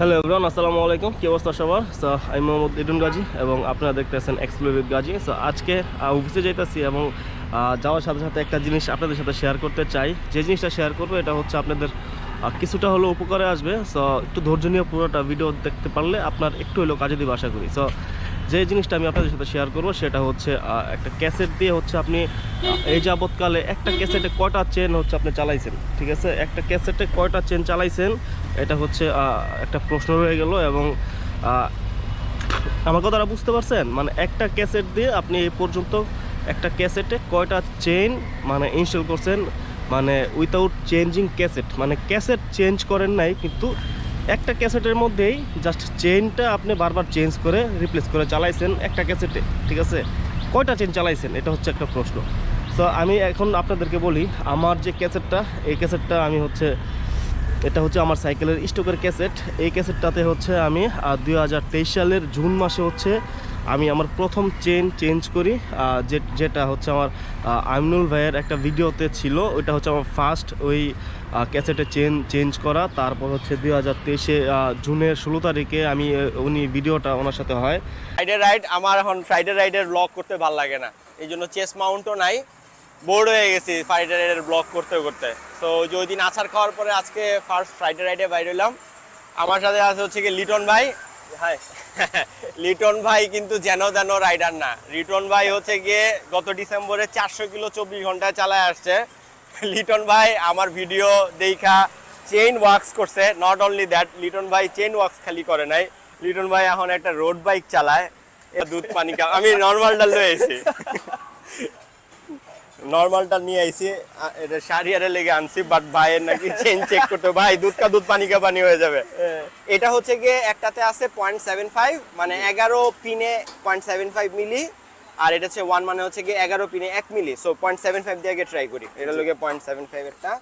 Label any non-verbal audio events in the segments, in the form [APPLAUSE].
Hello everyone আসসালামু আলাইকুম। কি অবস্থা সবার? সো আমি মোহাম্মদ ইডুন গাজী এবং আপনারা দেখতেছেন উইথ গাজী সো আজকে অফিসে যাইতেছি এবং যাওয়ার সাথে সাথে একটা জিনিস আপনাদের সাথে শেয়ার করতে চাই। যে জিনিসটা শেয়ার করব, এটা হচ্ছে আপনাদের কিছুটা হলেও উপকারে আসবে। সো একটু ধৈর্য নিয়ে পুরোটা ভিডিও দেখতে পারলে আপনার একটু হলেও কাজে দিবে আশা করি। সো যে জিনিসটা আমি আপনাদের সাথে শেয়ার করব, সেটা হচ্ছে একটা ক্যাসেট দিয়ে হচ্ছে আপনি এই যাবৎকালে একটা ক্যাসেটে কয়টা চেন হচ্ছে আপনি চালাইছেন? ঠিক আছে? একটা ক্যাসেটে কয়টা চেন চালাইছেন? এটা হচ্ছে একটা প্রশ্ন রয়ে গেল এবং আমার কথাটা বুঝতে পারছেন? মানে একটা ক্যাসেট দিয়ে আপনি এই পর্যন্ত একটা ক্যাসেটে কয়টা চেন মানে ইনস্টল করছেন? মানে উইথাউট চেঞ্জিং ক্যাসেট। মানে ক্যাসেট চেঞ্জ করেন নাই, কিন্তু একটা ক্যাসেটের মধ্যেই জাস্ট চেনটা আপনি বারবার চেঞ্জ করে রিপ্লেস করে চালাইছেন একটা ক্যাসেটে, ঠিক আছে? কয়টা চেন চালাইছেন? এটা হচ্ছে একটা প্রশ্ন। সো আমি এখন আপনাদেরকে বলি, আমার যে ক্যাসেটটা, এই ক্যাসেটটা আমি হচ্ছে এটা হচ্ছে আমার সাইকেলের স্টকের ক্যাসেট। এই ক্যাসেটটাতে হচ্ছে আমি দুই হাজার তেইশ সালের জুন মাসে হচ্ছে আমি আমার প্রথম চেন চেঞ্জ করি। যে যেটা হচ্ছে আমার আমিনুল ভাইয়ের একটা ভিডিওতে ছিল, ওইটা হচ্ছে আমার ফার্স্ট ওই ক্যাসেটে চেন চেঞ্জ করা। তারপর হচ্ছে দুই হাজার তেইশে জুনের ষোলো তারিখে আমি উনি ভিডিওটা ওনার সাথে হয়। ফ্রাইডে রাইড আমার এখন ফ্রাইডে রাইডের ব্লগ করতে ভালো লাগে না। এই জন্য চেস মাউন্টও নাই। বোর্ড হয়ে গেছি ফ্রাইডে রাইডের ব্লগ করতে করতে। তো যে ওই দিন আছাড় খাওয়ার পরে আজকে ফার্স্ট ফ্রাইডে রাইডে বাইরে হলাম আমার সাথে আছে হচ্ছে কি লিটন ভাই। হাই [LAUGHS] লিটন ভাই কিন্তু যেন যেন রাইডার না। লিটন ভাই হচ্ছে গিয়ে গত ডিসেম্বরে চারশো কিলো চব্বিশ ঘন্টায় চালায় আসছে। লিটন ভাই আমার ভিডিও দেখা চেইন ওয়ার্কস করছে। নট অনলি দ্যাট লিটন ভাই চেইন ওয়ার্কস খালি করে নাই। লিটন ভাই এখন একটা রোড বাইক চালায়। দুধ পানি আমি নর্মালটা লয়ে আইছি। নর্মালটা নিয়ে আইছি। এটা সারিয়ারে লেগে আনছি বাট ভাইয়ের নাকি চেন চেক করতে ভাই দুধ কা দুধ পানি কা পানি হয়ে যাবে। এটা হচ্ছে গিয়ে একটাতে আছে পয়েন্ট সেভেন ফাইভ মানে এগারো পিনে পয়েন্ট সেভেন ফাইভ মিলি আর এটা হচ্ছে ওয়ান মানে হচ্ছে গিয়ে এগারো পিনে এক মিলি। সো পয়েন্ট সেভেন ফাইভ দিয়ে আগে ট্রাই করি। এটা লোকে পয়েন্ট সেভেন ফাইভ একটা।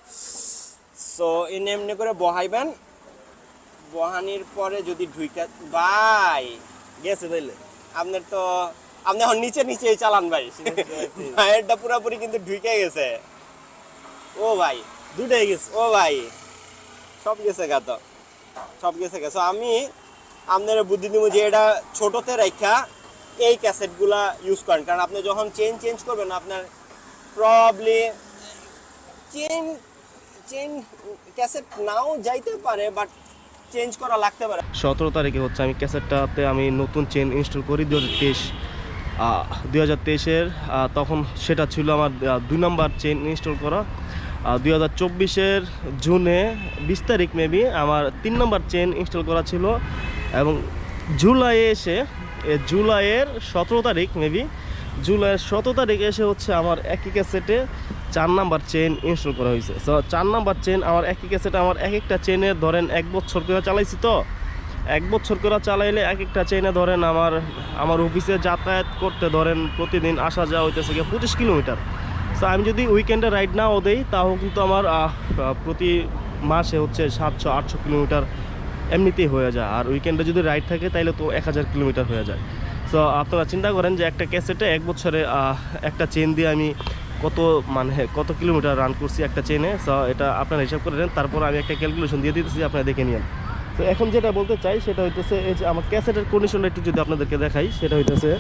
সো এনে এমনি করে বহাইবেন। বহানির পরে যদি ঢুইকা ভাই গেছে তাইলে। আপনার তো আপনি এখন নিচে নিচে চালান ভাই। ভাইয়েরটা পুরোপুরি কিন্তু ঢুকে গেছে। ও ভাই, দুটাই গেছে। ও ভাই, সব গেছে গা তো। সব গেছে গা। So, আমি আপনার বুদ্ধি দিব যে এটা ছোটতে রাখা এই ক্যাসেটগুলা ইউজ করেন। কারণ আপনি যখন চেন চেঞ্জ করবেন, আপনার প্রবলি চেন চেন ক্যাসেট নাও যাইতে পারে বাট চেঞ্জ করা লাগতে পারে। সতেরো তারিখে হচ্ছে আমি ক্যাসেটটাতে আমি নতুন চেন ইনস্টল করি দু হাজার তেইশ। দুই হাজার তেইশের তখন সেটা ছিল আমার দুই নম্বর চেন ইনস্টল করা। দুই হাজার চব্বিশের জুনে, বিশ তারিখ মেবি আমার তিন নম্বর চেন ইনস্টল করা ছিল। এবং জুলাইয়ে এসে জুলাইয়ের সতেরো তারিখ মেবি জুলাইয়ের সতেরো তারিখ এসে হচ্ছে আমার একই ক্যাসেটে চার নাম্বার চেন ইনস্টল করা হয়েছে। সো চার নাম্বার চেন আমার একই ক্যাসেটে আমার এক একটা চেনের ধরেন এক বছর করে চালাইছি তো। এক বছর করে চালাইলে এক একটা চেনে ধরেন আমার আমার অফিসে যাতায়াত করতে ধরেন প্রতিদিন আসা যাওয়া হইতেছে গিয়ে পঁচিশ কিলোমিটার। সো আমি যদি উইকেন্ডে রাইড নাও দেই, তাও কিন্তু আমার প্রতি মাসে হচ্ছে সাতশো, আটশো কিলোমিটার এমনিতেই হয়ে যায়। আর উইকেন্ডে যদি রাইড থাকে তাহলে তো এক হাজার কিলোমিটার হয়ে যায়। সো আপনারা চিন্তা করেন যে একটা ক্যাসেটে এক বছরে একটা চেন দিয়ে আমি কত মানে কত কিলোমিটার রান করছি একটা চেনে সো এটা আপনারা হিসাব করে নেন, তারপর আমি একটা ক্যালকুলেশন দিয়ে দিতেছি, আপনারা দেখে নিন তো এখন যেটা বলতে চাই সেটা হইতেছে এই যে আমার ক্যাসেটের কন্ডিশনটা একটু যদি আপনাদেরকে দেখাই, সেটা হইতেছে,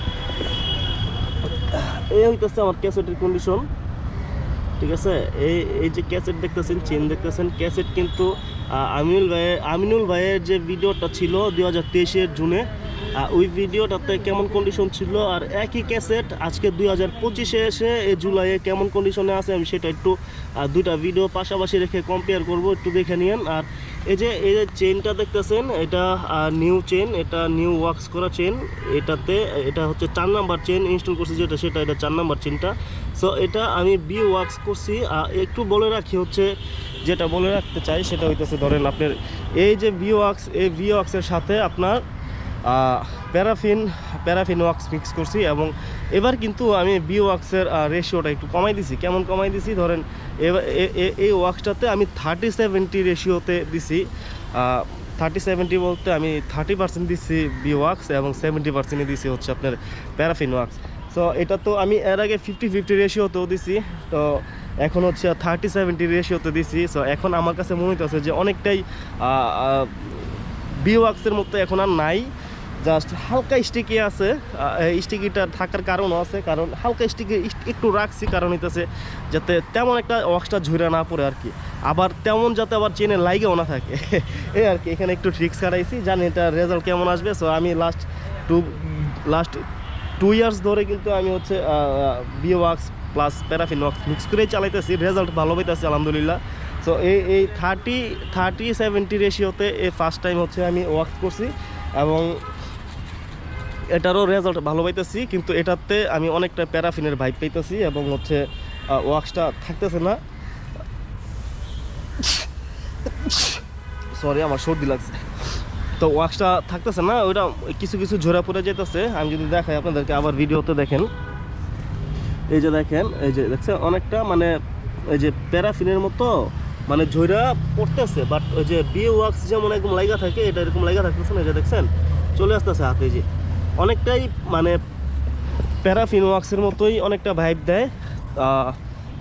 এই হইতেছে আমার ক্যাসেটের কন্ডিশন ঠিক আছে? এই এই যে ক্যাসেট দেখতেছেন চেন দেখতেছেন, ক্যাসেট কিন্তু আমিনুল ভাইয়ের আমিনুল ভাইয়ের যে ভিডিওটা ছিল দু হাজার জুনে ওই ভিডিওটাতে কেমন কন্ডিশন ছিল? আর একই ক্যাসেট আজকে দুই হাজার পঁচিশে এসে জুলাইয়ে কেমন কন্ডিশনে আছে, আমি সেটা একটু দুইটা ভিডিও পাশাপাশি রেখে কম্পেয়ার করব, একটু দেখে নিন আর এই যে এই যে চেনটা দেখতেছেন, এটা নিউ চেন এটা নিউ ওয়ার্কস করা চেন এটাতে, এটা হচ্ছে চার নাম্বার চেন ইনস্টল করছি যেটা, সেটা এটা চার নাম্বার চেনটা সো এটা আমি বি ওয়ার্কস করছি একটু বলে রাখি হচ্ছে, যেটা বলে রাখতে চাই, সেটা হইতেছে, ধরেন আপনার এই যে ভি ওয়ার্কস এই ভি ওয়ার্কসের সাথে আপনার প্যারাফিন প্যারাফিন ওয়াক্স মিক্স করছি এবং এবার কিন্তু আমি বি ওয়াক্সের রেশিওটা একটু কমাই দিছি। কেমন কমাই দিছি? ধরেন এই ওয়াক্সটাতে আমি থার্টি সেভেন্টি রেশিওতে দিছি। থার্টি সেভেন্টি বলতে আমি থার্টি পার্সেন্ট দিচ্ছি বি ওয়াক্স এবং সেভেন্টি পার্সেন্টই দিছি হচ্ছে আপনার প্যারাফিন ওয়াক্স। সো এটা তো আমি এর আগে ফিফটি ফিফটি রেশিওতেও দিছি। তো এখন হচ্ছে থার্টি সেভেন্টি রেশিওতে দিছি। সো এখন আমার কাছে মনে হচ্ছে যে অনেকটাই বি আহ, বিওয়াক্সের মতো এখন আর নাই। জাস্ট হালকা স্টিকি আছে। স্টিকিটা থাকার কারণও আছে, কারণ হালকা স্টিকি একটু রাখছি, কারণ হইতেছে যাতে তেমন একটা ওয়াক্সটা ঝুড়ে না পড়ে আর কি আবার তেমন যাতে আবার চেনে লাইগেও না থাকে। [LAUGHS] এই আর কি এখানে একটু ট্রিক্স কাটাইছি জানি এটা রেজাল্ট কেমন আসবে। সো আমি last two last two years ধরে কিন্তু আমি হচ্ছে bee wax plus paraffin wax mix করেই চালাইতেছি রেজাল্ট ভালো পাইতেছি, আলহামদুলিল্লাহ। সো এই এই থার্টি থার্টি সেভেন্টি রেশিওতে এই ফার্স্ট টাইম হচ্ছে আমি ওয়াক্স করছি এবং এটারও রেজাল্ট ভালো পাইতেছি, কিন্তু এটাতে আমি অনেকটা প্যারাফিনের ভাইব পাইতেছি এবং হচ্ছে ওয়াক্সটা থাকতেছে না। সরি আমার সর্দি লাগছে। তো ওয়াক্সটা থাকতেছে না, ওইটা কিছু কিছু ঝোরা পড়ে যেতেছে আমি যদি দেখাই আপনাদেরকে আবার ভিডিওতে দেখেন। এই যে দেখেন, এই যে দেখছেন অনেকটা মানে এই যে প্যারাফিনের মতো মানে ঝইরা পড়তেছে বাট ওই যে বিয়ে ওয়াক্স যেমন একদম লাইগা থাকে, এটা এরকম লাইগা থাকতেছে না, এই যে দেখছেন? চলে আসতেছে হাতে যে। অনেকটাই মানে প্যারাফিন ওয়াক্সের মতোই অনেকটা ভাইব দেয়।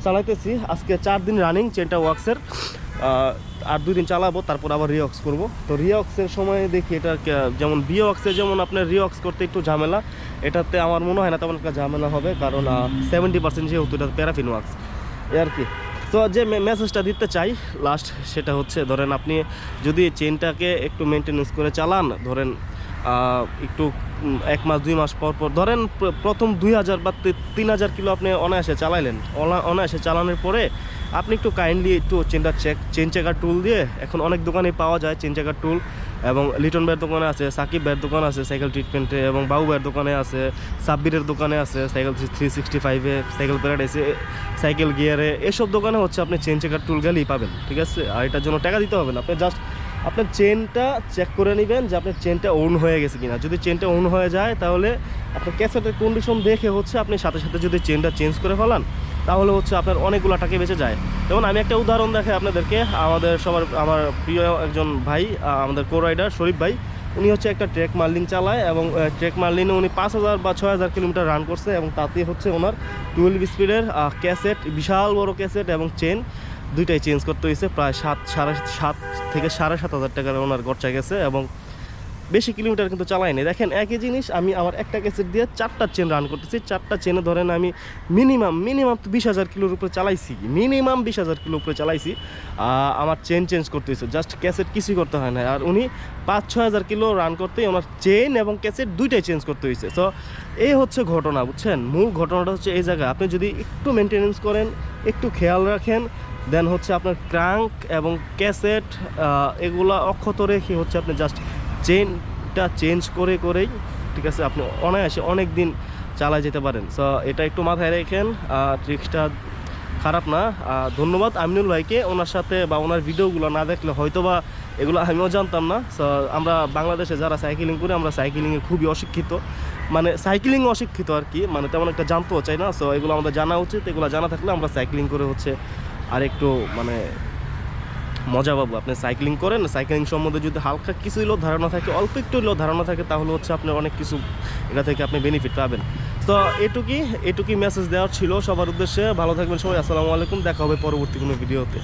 চালাইতেছি। আজকে চার দিন রানিং চেনটা ওয়াক্সের। আর দুই দিন চালাবো, তারপর আবার রিঅক্স করব। তো রিঅক্সের সময় দেখি এটা যেমন বিওক্সে যেমন আপনার রিঅক্স করতে একটু ঝামেলা, এটাতে আমার মনে হয় না তেমন একটা ঝামেলা হবে, কারণ সেভেন্টি পার্সেন্ট যেহেতু এটা প্যারাফিন ওয়াক্স এ আর কি। তো যে মেসেজটা দিতে চাই লাস্ট সেটা হচ্ছে, ধরেন আপনি যদি চেনটাকে একটু মেনটেনেন্স করে চালান, ধরেন একটু এক মাস, দুই মাস পর পর, ধরেন প্রথম দুই হাজার বা তিন হাজার কিলো আপনি অনায়াসে চালাইলেন। অনা- অনায়াসে চালানোর পরে আপনি একটু কাইন্ডলি একটু চেনটা চেক চেন চেকার টুল দিয়ে, এখন অনেক দোকানে পাওয়া যায় চেন চেকার টুল এবং লিটন ভাইয়ের দোকানে আছে, সাকিব ভাইয়ের দোকান আছে সাইকেল ট্রিটমেন্টে এবং বাবু ভাইয়ের দোকানে আছে, সাব্বিরের দোকানে আছে সাইকেল থ্রি সিক্সটি ফাইভে সাইকেল প্যারাডাইসে সাইকেল গিয়ারে এসব দোকানে হচ্ছে আপনি চেন চেকার টুল গেলেই পাবেন, ঠিক আছে? আর এটার জন্য টাকা দিতে হবে না, আপনি জাস্ট আপনার চেনটা চেক করে নেবেন যে আপনার চেনটা ওন হয়ে গেছে কিনা। যদি চেনটা ওন হয়ে যায়, তাহলে আপনার ক্যাসেটের কন্ডিশন দেখে হচ্ছে আপনি সাথে সাথে যদি চেনটা চেঞ্জ করে ফেলান, তাহলে হচ্ছে আপনার অনেকগুলো টাকা বেঁচে যায়। যেমন আমি একটা উদাহরণ দেখাই আপনাদেরকে। আমাদের সবার, আমার প্রিয় একজন ভাই আমাদের কো রাইডার শরীফ ভাই, উনি হচ্ছে একটা ট্রেক মার্লিন চালায় এবং ট্রেক মার্লিনে উনি পাঁচ হাজার বা ছয় হাজার কিলোমিটার রান করছে এবং তাতে হচ্ছে ওনার টুয়েলভ স্পিডের ক্যাসেট বিশাল বড় ক্যাসেট এবং চেন দুইটাই চেঞ্জ করতে হয়েছে প্রায় সাত, সাড়ে সাত থেকে সাড়ে সাত হাজার টাকার ওনার খরচা গেছে এবং বেশি কিলোমিটার কিন্তু চালাইনি। দেখেন, একই জিনিস আমি আমার একটা ক্যাসেট দিয়ে চারটা চেন রান করতেছি। চারটা চেনে ধরেন আমি মিনিমাম মিনিমাম তো বিশ হাজার কিলোর উপরে চালাইছি। মিনিমাম বিশ হাজার কিলো উপরে চালাইছি। আমার চেন চেঞ্জ করতে হয়েছে জাস্ট ক্যাসেট কিছুই করতে হয় না। আর উনি পাঁচ, ছয় হাজার কিলো রান করতেই ওনার চেন এবং ক্যাসেট দুইটাই চেঞ্জ করতে হয়েছে সো এই হচ্ছে ঘটনা, বুঝছেন? মূল ঘটনাটা হচ্ছে এই জায়গায় আপনি যদি একটু মেনটেনেন্স করেন, একটু খেয়াল রাখেন দেন হচ্ছে আপনার ক্রাঙ্ক এবং ক্যাসেট এগুলো অক্ষত রেখে হচ্ছে আপনি জাস্ট চেনটা চেঞ্জ করে করেই, ঠিক আছে, আপনি অনায়াসে অনেক দিন চালায় যেতে পারেন। সো এটা একটু মাথায় রেখেন ট্রিক্সটা খারাপ না। ধন্যবাদ আমিনুল ভাইকে, ওনার সাথে বা ওনার ভিডিওগুলো না দেখলে হয়তো বা এগুলো আমিও জানতাম না। সো আমরা বাংলাদেশে যারা সাইকেলিং করি, আমরা সাইকেলিংয়ে খুবই অশিক্ষিত। মানে সাইকেলিং অশিক্ষিত আর কি মানে তেমন একটা জানতেও চাই না। সো এগুলো আমাদের জানা উচিত, এগুলো জানা থাকলে আমরা সাইকেলিং করে হচ্ছে আর একটু মানে মজা পাবো। আপনি সাইক্লিং করেন সাইক্লিং সম্বন্ধে যদি হালকা কিছু হলেও ধারণা থাকে, অল্প একটু হলেও ধারণা থাকে, তাহলে হচ্ছে আপনি অনেক কিছু এটা থেকে আপনি বেনিফিট পাবেন। তো এটুকুই এটুকুই মেসেজ দেওয়ার ছিল সবার উদ্দেশ্যে। ভালো থাকবেন সবাই, আসসালামু আলাইকুম। দেখা হবে পরবর্তী কোনো ভিডিওতে